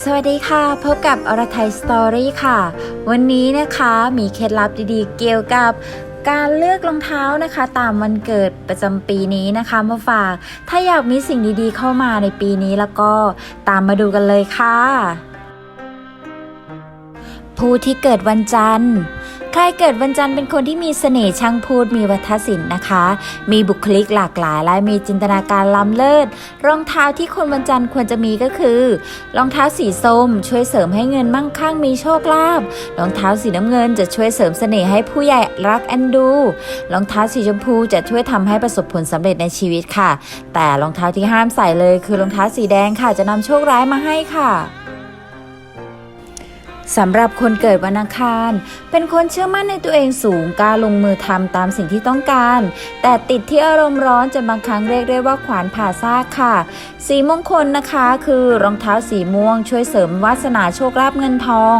สวัสดีค่ะ พบกับอรไทยสตอรี่ค่ะ วันนี้นะคะมีเคล็ดลับดีๆ เกี่ยวกับการเลือกรองเท้านะคะ ตามวันเกิดประจำปีนี้นะคะมาฝาก ถ้าอยากมีสิ่งดีๆเข้ามาในปีนี้แล้วก็ตามมาดูกันเลยค่ะ ผู้ที่เกิดวันจันทร์ ใครเกิดวันจันทร์เป็นคนที่มีเสน่ห์ช่างพูดมีวัฒนศิลป์นะคะ มีบุคลิกหลากหลาย และมีจินตนาการล้ำเลิศ รองเท้าที่คนวันจันทร์ควรจะมีก็คือ รองเท้าสีส้ม ช่วยเสริมให้เงินมั่งคั่งมีโชคลาภ รองเท้าสีน้ำเงินจะช่วยเสริมเสน่ห์ให้ผู้ใหญ่รักแอนดู รองเท้าสีชมพูจะช่วยทำให้ประสบผลสำเร็จในชีวิตค่ะ แต่รองเท้าที่ห้ามใส่เลยคือรองเท้าสีแดงค่ะ จะนำโชคร้ายมาให้ค่ะ สำหรับคนเกิดวันอังคาร เป็นคนเชื่อมั่นในตัวเองสูงกล้าลงมือทำตามสิ่งที่ต้องการ แต่ติดที่อารมณ์ร้อนจนบางครั้งเรียกได้ว่าขวานผ่าซากค่ะ สีมงคลนะคะคือรองเท้าสีม่วง ช่วยเสริมวาสนาโชคลาภเงินทอง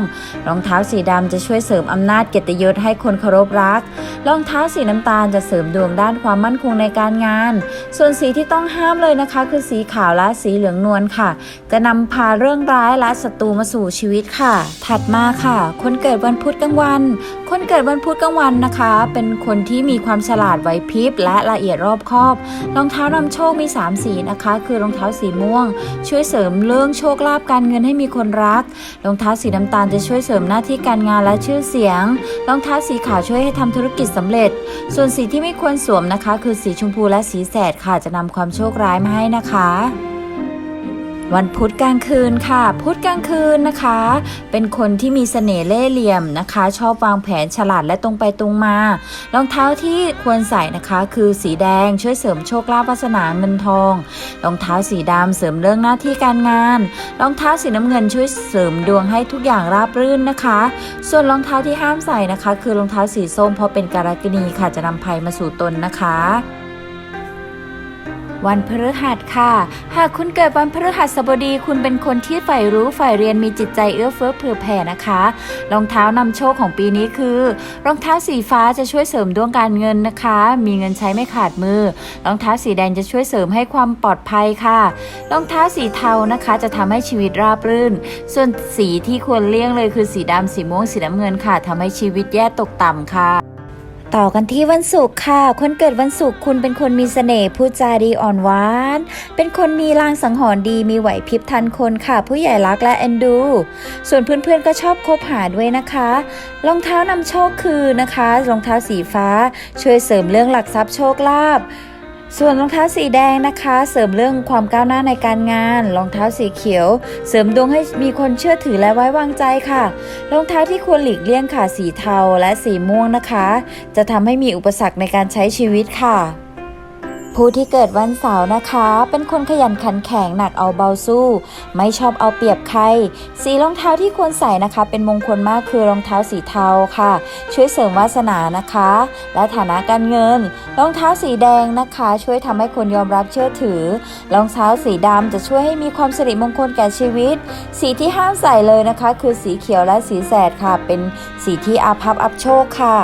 รองเท้าสีดำจะช่วยเสริมอำนาจเกียรติยศให้คนเคารพรัก รองเท้าสีน้ำตาลจะเสริมดวงด้านความมั่นคงในการงาน ส่วนสีที่ต้องห้ามเลยนะคะ คือสีขาวและสีเหลืองนวลค่ะ จะนำพาเรื่องร้ายและศัตรูมาสู่ชีวิตค่ะถัดมาค่ะ คนเกิดวันพุธกลางวัน คนเกิดวันพุธกลางวันนะคะ เป็นคนที่มีความฉลาดไหวพริบและละเอียดรอบคอบ รองเท้านำโชคมี 3 สีนะคะ คือรองเท้าสีม่วง ช่วยเสริมเรื่องโชคลาภการเงินให้มีคนรัก รองเท้าสีน้ำตาลจะช่วยเสริมหน้าที่การงานและชื่อเสียง รองเท้าสีขาวช่วยให้ทำธุรกิจสำเร็จ ส่วนสีที่ไม่ควรสวมนะคะ คือสีชมพูและสีแสดค่ะจะนำความโชคร้ายมาให้นะคะ วันพุธกลางคืนค่ะ พุธกลางคืนนะคะ เป็นคนที่มีเสน่ห์เล่ห์เหลี่ยมนะคะ ชอบวางแผนฉลาดและตรงไปตรงมา รองเท้าที่ควรใส่นะคะ คือสีแดงช่วยเสริมโชคลาภวาสนาเงินทอง รองเท้าสีดำเสริมเรื่องหน้าที่การงาน รองเท้าสีน้ำเงินช่วยเสริมดวงให้ทุกอย่างราบรื่นนะคะ ส่วนรองเท้าที่ห้ามใส่นะคะ คือรองเท้าสีส้มเพราะเป็นการกินีค่ะจะนำภัยมาสู่ตนนะคะ วันพฤหัสค่ะ หากคุณเกิดวันพฤหัสบดี คุณเป็นคนที่ใฝ่รู้ใฝ่เรียนมีจิตใจเอื้อเฟื้อเผื่อแผ่นะคะ รองเท้านำโชคของปีนี้คือ รองเท้าสีฟ้าจะช่วยเสริมดวงการเงินนะคะ มีเงินใช้ไม่ขาดมือ รองเท้าสีแดงจะช่วยเสริมให้ความปลอดภัยค่ะ รองเท้าสีเทานะคะ จะทำให้ชีวิตราบรื่น ส่วนสีที่ควรเลี่ยงเลยคือสีดำสีม่วงสีน้ำเงินค่ะทำให้ชีวิตแย่ตกต่ำค่ะ ต่อกันที่วันศุกร์ค่ะ คนเกิดวันศุกร์คุณเป็นคนมีเสน่ห์พูดจาดีอ่อนหวาน เป็นคนมีลางสังหรณ์ดีมีไหวพริบทันคนค่ะ ผู้ใหญ่รักและเอ็นดู ส่วนเพื่อนๆก็ชอบคบหาด้วยนะคะรองเท้านำโชคคือนะคะรองเท้าสีฟ้า ช่วยเสริมเรื่องหลักทรัพย์โชคลาภ ส่วนรองเท้าสีแดงนะคะ เสริมเรื่องความก้าวหน้าในการงาน รองเท้าสีเขียว เสริมดวงให้มีคนเชื่อถือและไว้วางใจค่ะ รองเท้าที่ควรหลีกเลี่ยงค่ะสีเทาและสีม่วงนะคะ จะทำให้มีอุปสรรคในการใช้ชีวิตค่ะ ผู้ที่เกิดวันเสาร์นะคะ เป็นคนขยันขันแข็งหนักเอาเบาสู้ ไม่ชอบเอาเปรียบใคร สีรองเท้าที่ควรใส่นะคะ เป็นมงคลมากคือรองเท้าสีเทาค่ะ ช่วยเสริมวาสนานะคะ และฐานะการเงิน รองเท้าสีแดงนะคะ ช่วยทำให้คนยอมรับเชื่อถือ รองเท้าสีดำจะช่วยให้มีความสิริมงคลแก่ชีวิต สีที่ห้ามใส่เลยนะคะ คือสีเขียวและสีแสดค่ะ เป็นสีที่อาภัพอับโชคค่ะ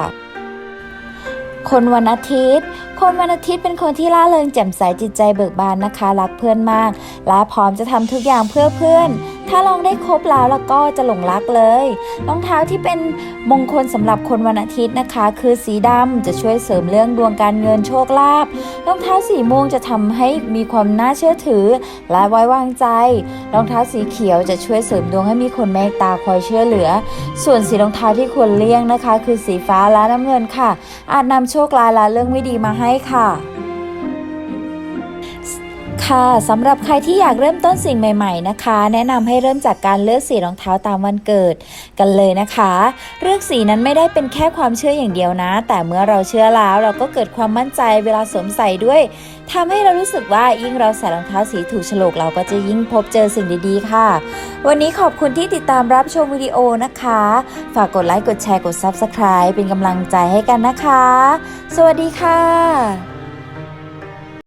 คนวันอาทิตย์ คนวันอาทิตย์เป็นคนที่ล่าเริงแจ่มใสจิตใจเบิกบานนะคะ รักเพื่อนมาก และพร้อมจะทำทุกอย่างเพื่อเพื่อน ถ้าลองได้ครบแล้วแล้วก็จะหลงรักเลย รองเท้าที่เป็นมงคลสำหรับคนวันอาทิตย์นะคะ คือสีดำจะช่วยเสริมเรื่องดวงการเงินโชคลาภ รองเท้าสีม่วงจะทำให้มีความน่าเชื่อถือ และไว้วางใจ รองเท้าสีเขียวจะช่วยเสริมดวงให้มีคนเมตตาคอยเชื่อเหลือ ส่วนสีรองเท้าที่ควรเลี่ยงนะคะ คือสีฟ้าและน้ำเงินค่ะ อาจนำโชคลายและเรื่องไม่ดีมาให้ค่ะ ค่ะสำหรับใครที่อยากเริ่มต้นสิ่งใหม่ ๆนะคะ แนะนำให้เริ่มจากการเลือกสีรองเท้าตามวันเกิดกันเลยนะคะ เลือกสีนั้นไม่ได้เป็นแค่ความเชื่ออย่างเดียวนะ แต่เมื่อเราเชื่อแล้วเราก็เกิดความมั่นใจเวลาสวมใส่ด้วยทำให้เรารู้สึกว่ายิ่งเราใส่รองเท้าสีถูกโฉลกเราก็จะยิ่งพบเจอสิ่งดีๆ ค่ะ วันนี้ขอบคุณที่ติดตามรับชมวิดีโอนะคะ ฝากกดไลค์กดแชร์กด Subscribe เป็นกำลังใจให้กันนะคะ สวัสดีค่ะ